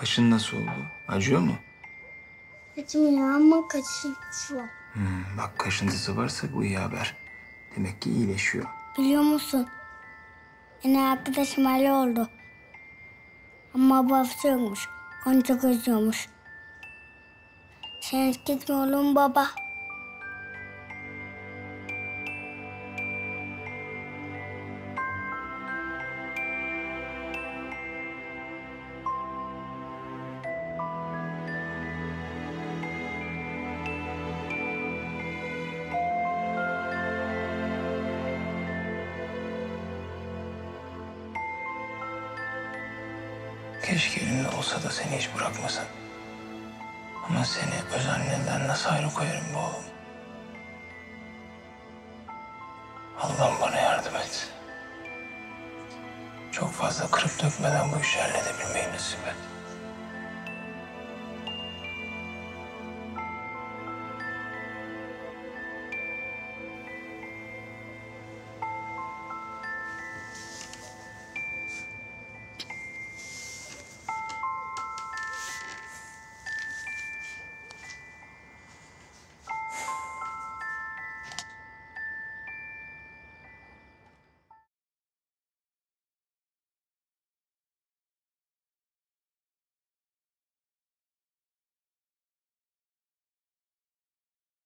Kaşın nasıl oldu? Acıyor mu? Acımıyor ama kaçıntısı var. Hmm, bak kaşıntısı varsa bu iyi haber. Demek ki iyileşiyor. Biliyor musun? Yine arkadaşım öyle oldu. Ama babası yokmuş. Onu çok özlüyormuş. Sen gitme oğlum baba. Keşke elimde olsa da seni hiç bırakmasın. Ama seni öz annenden nasıl ayrı koyarım be oğlum? Allah'ım bana yardım et. Çok fazla kırıp dökmeden bu işi halledebilmeyi nasip et.